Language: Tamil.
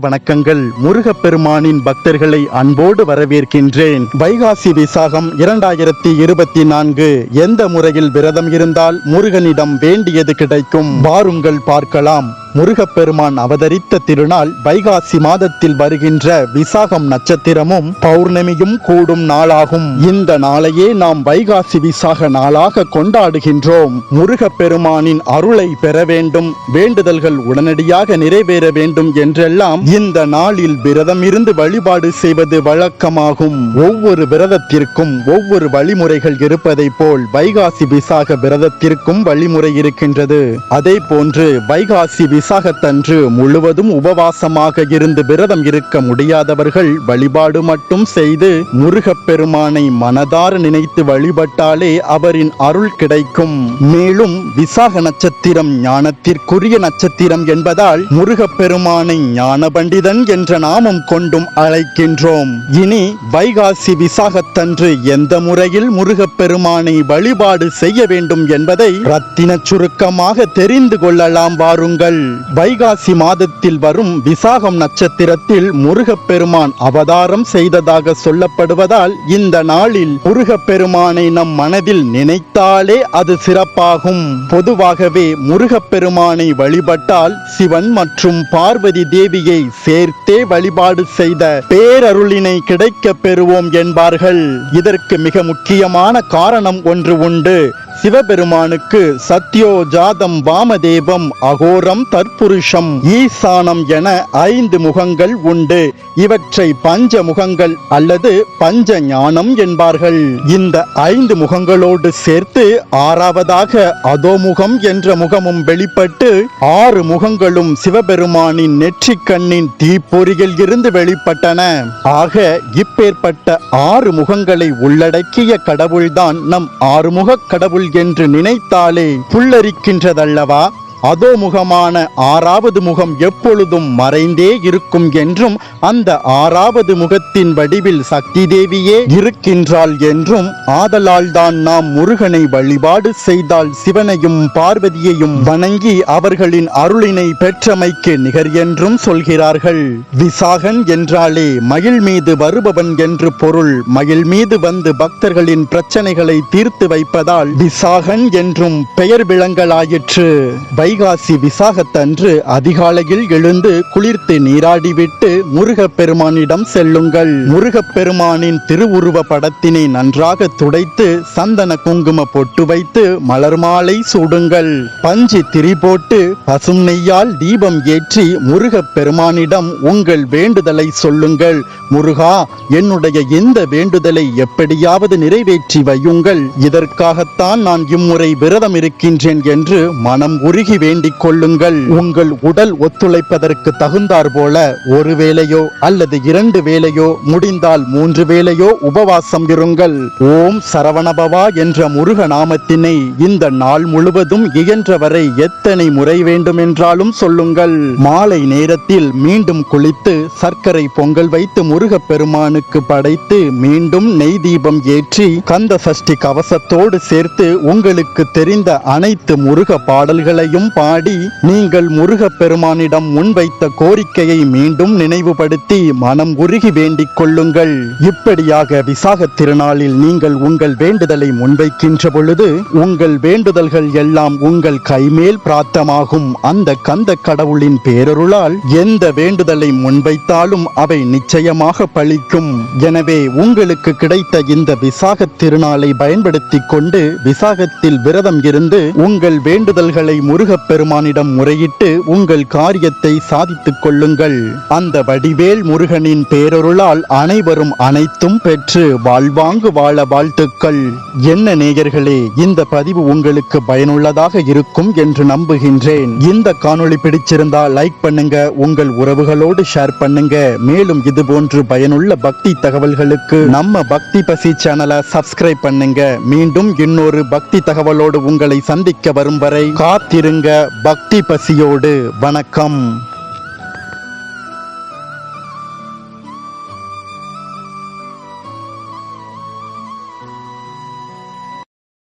வணக்கங்கள். முருகப்பெருமானின் பக்தர்களை அன்போடு வரவேற்கின்றேன். வைகாசி விசாகம் இரண்டாயிரத்தி இருபத்தி நான்கு. எந்த முறையில் விரதம் இருந்தால் முருகனிடம் வேண்டியது கிடைக்கும்? வாருங்கள் பார்க்கலாம். முருகப்பெருமான் அவதரித்த திருநாள் வைகாசி மாதத்தில் வருகின்ற விசாகம் நட்சத்திரமும் பௌர்ணமியும் கூடும் நாளாகும். இந்த நாளையே நாம் வைகாசி விசாக நாளாக கொண்டாடுகின்றோம். முருகப்பெருமானின் அருளை பெற வேண்டும் வேண்டுதல்கள் உடனடியாக நிறைவேற வேண்டும் என்றெல்லாம் இந்த நாளில் விரதம் இருந்து வழிபாடு செய்வது வழக்கமாகும். ஒவ்வொரு விரதத்திற்கும் ஒவ்வொரு வழிமுறைகள் இருப்பதைப் போல் வைகாசி விசாக விரதத்திற்கும் வழிமுறை இருக்கின்றது. அதே போன்று வைகாசி விசாகத்தன்று முழுவதும் உபவாசமாக இருந்து விரதம் இருக்க முடியாதவர்கள் வழிபாடு மட்டும் செய்து முருகப்பெருமானை மனதார நினைத்து வழிபட்டாலே அவரின் அருள் கிடைக்கும். மேலும் விசாக நட்சத்திரம் ஞானத்திற்குரிய நட்சத்திரம் என்பதால் முருகப்பெருமானை ஞான பண்டிதன் என்ற நாமம் கொண்டும் அழைக்கின்றோம். இனி வைகாசி விசாகத்தன்று எந்த முறையில் முருகப்பெருமானை வழிபாடு செய்ய வேண்டும் என்பதை ரத்தின சுருக்கமாக தெரிந்து கொள்ளலாம் வாருங்கள். வைகாசி மாதத்தில் வரும் விசாகம் நட்சத்திரத்தில் முருகப்பெருமான் அவதாரம் செய்ததாக சொல்லப்படுவதால் இந்த நாளில் முருகப்பெருமானை நம் மனதில் நினைத்தாலே அது சிறப்பாகும். பொதுவாகவே முருகப்பெருமானை வழிபட்டால் சிவன் மற்றும் பார்வதி தேவியை சேர்த்தே வழிபாடு செய்த பேரருளினை கிடைக்க பெறுவோம் என்பார்கள். இதற்கு மிக முக்கியமான காரணம் ஒன்று உண்டு. சிவபெருமானுக்கு சத்யோ ஜாதம் வாமதேவம் அகோரம் தற்புருஷம் ஈசானம் என ஐந்து முகங்கள் உண்டு. இவற்றை பஞ்ச முகங்கள் அல்லது பஞ்ச ஞானம் என்பார்கள். இந்த ஐந்து முகங்களோடு சேர்த்து ஆறாவதாக அதோமுகம் என்ற முகமும் வெளிப்பட்டு ஆறு முகங்களும் சிவபெருமானின் நெற்றிக்கண்ணின் தீப்பொறியில் இருந்து வெளிப்பட்டன. ஆக இப்பேற்பட்ட ஆறு முகங்களை உள்ளடக்கிய கடவுள்தான் நம் ஆறுமுக கடவுள் என்று நினைத்தாலே புல்லரிக்கின்றதல்லவா? அதோ முகமான ஆறாவது முகம் எப்பொழுதும் மறைந்தே இருக்கும் என்றும் அந்த ஆறாவது முகத்தின் வடிவில் சக்தி தேவியே இருக்கின்றாள் என்றும் ஆதலால் தான் நாம் முருகனை வழிபாடு செய்தால் சிவனையும் பார்வதியையும் வணங்கி அவர்களின் அருளினை பெற்றமைக்கு நிகர் என்றும் சொல்கிறார்கள். விசாகன் என்றாலே மயில் மீது வருபவன் என்று பொருள் மயில் மீது வந்து பக்தர்களின் பிரச்சனைகளை தீர்த்து வைப்பதால் விசாகன் என்றும் பெயர் விளங்கலாயிற்று. வைகாசி விசாகத்தன்று அதிகாலையில் எழுந்து குளிர்த்து நீராடிவிட்டு முருகப்பெருமானிடம் செல்லுங்கள். முருகப்பெருமானின் திருவுருவ படத்தினை நன்றாக துடைத்து சந்தன குங்கும பொட்டு வைத்து மலர் மாலை சூடுங்கள். பஞ்சு திரி போட்டு பசும் நெய்யால் தீபம் ஏற்றி முருகப்பெருமானிடம் உங்கள் வேண்டுதலை சொல்லுங்கள். முருகா என்னுடைய இந்த வேண்டுதலை எப்படியாவது நிறைவேற்றி வையுங்கள். இதற்காகத்தான் நான் இம்முறை விரதம் இருக்கின்றேன் என்று மனம் உருகி வேண்டிக் கொள்ளுங்கள். உங்கள் உடல் ஒத்துழைப்பதற்கு தகுந்தார் போல ஒரு வேளையோ அல்லது இரண்டு வேளையோ முடிந்தால் மூன்று வேளையோ உபவாசம் இருங்கள். ஓம் சரவணபவா என்ற முருக நாமத்தினை இந்த நாள் முழுவதும் இயன்றவரை எத்தனை முறை வேண்டுமென்றாலும் சொல்லுங்கள். மாலை நேரத்தில் மீண்டும் குளித்து சர்க்கரை பொங்கல் வைத்து முருகப் பெருமானுக்கு படைத்து மீண்டும் நெய் தீபம் ஏற்றி கந்த சஷ்டி கவசத்தோடு சேர்த்து உங்களுக்கு தெரிந்த அனைத்து முருக பாடல்களையும் பாடி நீங்கள் முருகப் பெருமானிடம் முன்வைத்த கோரிக்கையை மீண்டும் நினைவுபடுத்தி மனம் உருகி வேண்டிக் கொள்ளுங்கள். இப்படியாக விசாக திருநாளில் நீங்கள் உங்கள் வேண்டுதலை முன்வைக்கின்ற பொழுது உங்கள் வேண்டுதல்கள் எல்லாம் உங்கள் கைமேல் பிராத்தமாகும். அந்த கந்த கடவுளின் பேரருளால் எந்த வேண்டுதலை முன்வைத்தாலும் அவை நிச்சயமாக பழிக்கும். எனவே உங்களுக்கு கிடைத்த இந்த விசாக திருநாளை பயன்படுத்திக் கொண்டு விசாகத்தில் விரதம் இருந்து உங்கள் வேண்டுதல்களை முருக பெருமானிடம் முறையிட்டு உங்கள் காரியத்தை சாதித்துக் கொள்ளுங்கள். அந்த வடிவேல் முருகனின் பேரொருளால் அனைவரும் அனைத்தும் பெற்று வாழ்வாங்கு வாழ வாழ்த்துக்கள். என்ன நேயர்களே இந்த பதிவு உங்களுக்கு பயனுள்ளதாக இருக்கும் என்று நம்புகின்றேன். இந்த காணொளி பிடிச்சிருந்தா லைக் பண்ணுங்க உங்கள் உறவுகளோடு ஷேர் பண்ணுங்க. மேலும் இது போன்று பயனுள்ள பக்தி தகவல்களுக்கு நம்ம பக்தி பசி சேனலை சப்ஸ்கிரைப் பண்ணுங்க. மீண்டும் இன்னொரு பக்தி தகவலோடு உங்களை சந்திக்க வரும் வரை காத்திருங்க பக்தி பசியோடு வணக்கம்.